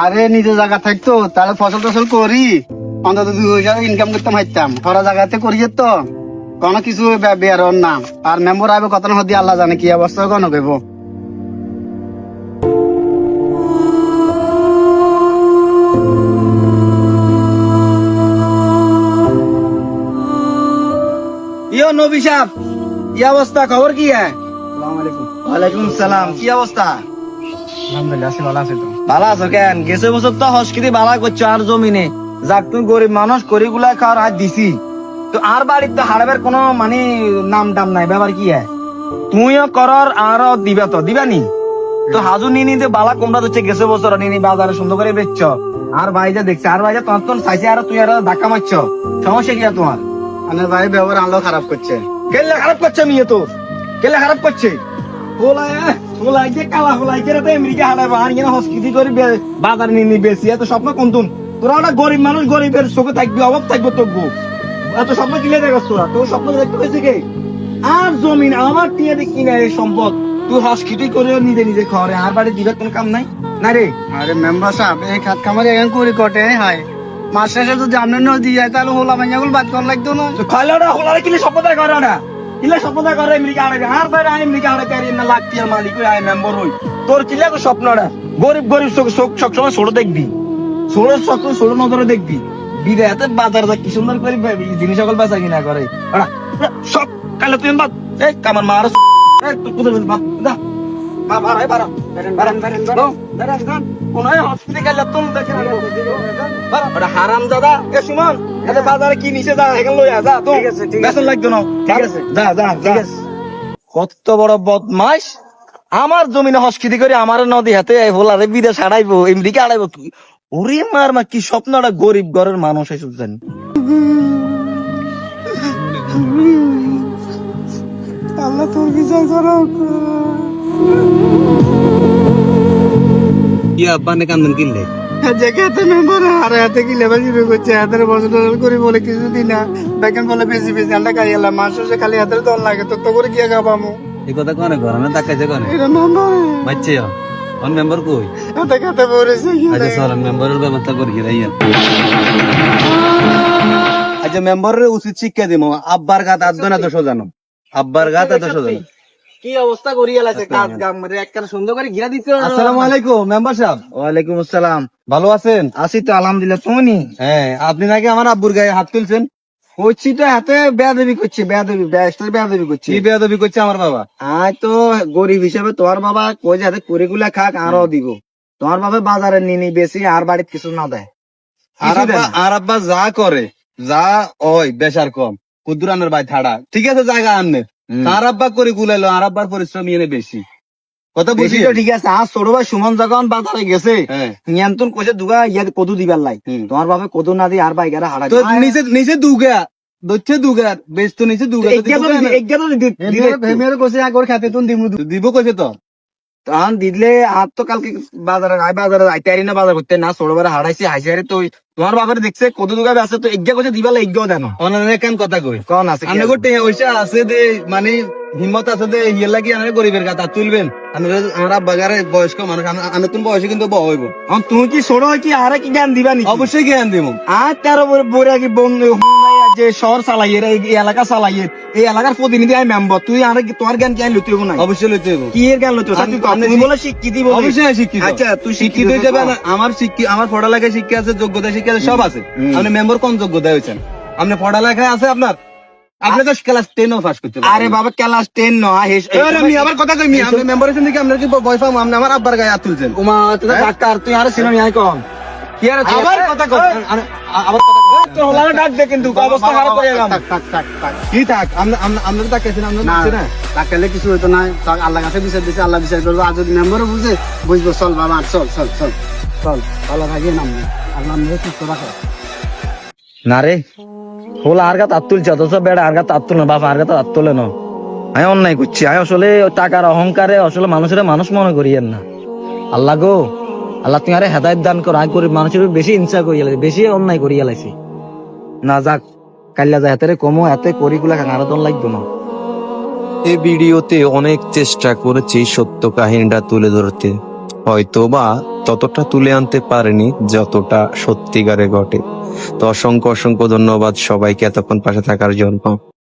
আরে নিজের জায়গা থাকতো তাহলে ফসল টসল করি। অন্তত দুই হাজার ইনকাম করতাম হাইতাম খরা জায়গাতে করি যেত কোনো কিছু বেরোর না। আর মেম্বার আইবে কত না হদি আল্লাহ জানে কি অবস্থা কোনো দেব ইয়ো নবী সাহেব কি অবস্থা? খবর কি হ্যাঁ আলাইকুম। ওয়ালাইকুম সালাম কি অবস্থা? আলহামদুলিল্লাহ আছি ভালো আছি তো। ভালো আছো কেন? গেছে বছর তো হসকিতি ভালো করছ আর জমিনে। যাক তুমি গরিব মানুষ করি গুলা খাওয়ার হাত দিছি। তো আর বাড়ির তো হারাবের কোনো মানে নাম টাম নাই ব্যাপার কি হ্যাঁ? তুমিও করর আরও দিবা তো দিবা নি? তো হাজু নিনি তো বালা কোমরা হচ্ছে গেছে বছর নিনি বাজারে সুন্দর করে বেচছ। আর ভাইজা দেখছে আর ভাইজা তোমার তো চাইছে আর তুই আর ধাক্কা মারছ। সমস্যা কি তোমার? আমার ভাই ব্যবহার আলো খারাপ করছে। কেলে খারাপ করছে মিয়ে তো কেলে খারাপ করছে। হোলাই হোলাই কালা হোলাই যে তো আমেরিকা হারাবো আর এখানে হসকিতি করে বে- বাজার নিয়ে নিয়ে বেশি। এত স্বপ্ন কোনতুন? তোরা একটা গরিব মানুষ গরিবের চোখে থাকবি অভাব থাকবে তোর এত স্বপ্ন কিনে দেখছ তোরা? তোর স্বপ্ন দেখতে পেয়েছে কে? আর জমিন আমার টিয়া না এই সম্পদ তুই হসকিটি করে নিজে নিজে খাওয়ারে আর বাড়ি দিবে কোনো কাম নাই? না রে? আরে মেম্বার সাহেব এই খাত খামারে এখন করি কটে হয়। মাস শেষে যদি আপনার নদী যায় তাহলে হোলা মাইয়াগুলো বাদ করা লাগতো না। খাইলে ওটা হোলারে কিলে স্বপ্ন দেয় করে ওটা কিলে স্বপ্ন করে আমেরিকা হারাবে আর বাইরে আমেরিকা হারাবে আর না লাখ টিয়ার মালিক হই আই মেম্বার হই। তোর কিলে স্বপ্নটা গরিব গরিব চোখ চোখ সবসময় ছোট দেখবি। ছোট চোখ ছোট নজরে দেখবি। বিদেহাতে বাজার যা কি সুন্দর করে জিনিস সকল বেচা কিনা করে। সব কালে তুই বাদ। এই কামার মার। কোথায় বাদ দা বাড়াই বাড়া বেরেন বেরেন বেরেন। বেরেন বেরেন বেরেন হসপিটালে তুমি দেখে না ওটা হারাম দাদা এ সুমন এতে বাজারে কি নিচে যা এখানে ঠিক আছে, ঠিক আছে। বেতন লাগতো না? ঠিক আছে। যা যা ঠিক আছে। কত বড় আমার জমিনে হসকিতি করে আমার নদী হাতে হোলারে বিদেশ হারাইবো এমদিকে হারাইবো তুই। ওরে মার মা কি স্বপ্নটা গরিব ঘরের মানুষ এসব জানি। আল্লাহ তোর বিচার করো কি আব্বা নে কান্দন কিনলে? যে খেতে মেম্বার হারে হাতে জিবে করছে। হাতের করে বলে কিছু দিন না। বেকেন বলে বেশি বেশি আন্ডা খাই এলাম মাস খালি হাতের দল লাগে। তো তো করে গিয়ে এই কথা কনে ঘর না তাকাইছে কনে? এটা মেম্বার বাচ্চে অন মেম্বার কই? খেতে পড়েছে আচ্ছা চল মেম্বারের ব্যবস্থা করি রাইয়া আচ্ছা মেম্বারের উচিত শিক্ষা দিব আব্বার গাত আদো না তো সোজানো। আব্বার গাত সোজানো। কি অবস্থা করি এলাছে কাজ একখানে সুন্দর করে ঘিরা দিতে আসসালামু আলাইকুম মেম্বার সাহেব। ওয়ালাইকুম আসসালাম। ভালো আছেন? আছি তো আলহামদুলিল্লাহ তুমি? হ্যাঁ আপনি নাকি আমার আব্বুর গায়ে হাত তুলছেন? হচ্ছি তো হাতে বেয়াদবি করছে বেয়াদবি ব্যাস্টার বেয়াদবি করছে। কি বেয়াদবি করছে আমার বাবা? আয় তো গরিব হিসাবে তোমার বাবা কই যাতে কুড়িগুলা খাক আরও দিব। তোমার বাবা বাজারে নিনি বেশি আর বাড়িতে কিছু না দেয়। আর আব্বা না। আর আব্বা যা করে যা ওই বেশার কম। কুদুরানের ভাই থাড়া ঠিক আছে জায়গা আননে আব্বা করে গুলাইলো আর আব্বার পরিশ্রম এনে বেশি। কথা বুঝি ঠিক আছে আর ছোট ভাই সুমন যখন বাজারে গেছে হ্যাঁ। নিয়ন্ত্রণ কইছে দুগা ইয়া কদু দিবার লাই। তোমার বাবা কদু না দিয়ে আর বাইকারা হারাই তো নিচে নিচে দুগা দচ্ছে দুগা বেশ তো নিচে দুগা দিব কইছে তো। তখন দিলে আর তো কালকে বাজারে আই বাজারে আইতে আরি না বাজার করতে না ছোট ভাই হারাইছে আরে তো তোমার বাবার দেখছে কদু দুগা আছে তো এগিয়া কইছে দিবার লাই এগিয়াও দেন কেন কথা কই কোন আছে আমি? গোটে ওইসা আছে দে মানে হিম্মত আছে দে ইয়ে লাগি আনে গরিবের কথা তুলবেন। আমরা বাগারে বয়স্ক মানুষ আনে তুমি বয়সে কিন্তু বহ হইব। তুমি কি ছোট কি আরে কি জ্ঞান দিবা নি অবশ্যই জ্ঞান দিব আর তেরো কি বন্ধু যে শহর এই এলাকা এই এলাকার প্রতিনিধি আমি মেম্বার তুই আর তোমার জ্ঞান না অবশ্যই হইব কি এর জ্ঞান তুমি বলে শিক্ষিত অবশ্যই শিক্ষিত। আচ্ছা তুই শিক্ষিত যাবে না আমার শিক্ষিত আমার পড়ালেখায় শিক্ষা আছে যোগ্যতা আছে সব আছে। আপনি মেম্বার কোন যোগ্যতা হয়েছেন? আপনি পড়ালেখায় আছে আপনার? আপনি তো ক্লাস টেনও পাস করতে আরে বাবা ক্লাস টেন নয় আমি আবার কথা কই আপনি মেম্বার হয়েছেন দেখি আপনার কি পাবো আপনি আমার আব্বার গায়ে হাত তুলছেন। উমা তুই ডাক্তার তুই আরে সিনেমা আই কম। কি আরে আবার? কথা কই? আবার কথা তোর ডাক দে কিন্তু অবস্থা খারাপ করে গেলাম। থাক, থাক, থাক, থাক। কি থাক? আমরা আমরা- তো তাকাইছেন আমরা না তাকালে কিছু হইতো না। আল্লাহ কাছে বিচার দিছে আল্লাহ বিচার করব। আর যদি মেম্বারও বুঝে বুঝব চল বাবা চল চল চল। চল ভালো থাকিয়ে নাম আল্লাহ আমাদের সুস্থ রাখো না রে হোলা আর গা তাত তুলছে অথচ বেড়া আর গা তাত তুলে বাবা আর গা তাত তুলে না। আমি অন্যায় করছি আমি আসলে টাকার অহংকারে আসলে মানুষের মানুষ মনে করি না। আল্লাহ গো আল্লাহ তুমি আরে হেদায়ত দান করো আমি করি মানুষের বেশি হিংসা করি গেলাইছি বেশি অন্যায় করি গেলাইছি না যাক কাল্লা যা হাতে কমো এতে করি গুলা আরও দন লাগতো না। এই ভিডিওতে অনেক চেষ্টা করেছি সত্য কাহিনীটা তুলে ধরতে। হয়তো বা ততটা তুলে আনতে পারেনি যতটা সত্যিকারে ঘটে। তো অসংখ্য অসংখ্য ধন্যবাদ সবাইকে এতক্ষণ পাশে থাকার জন্য।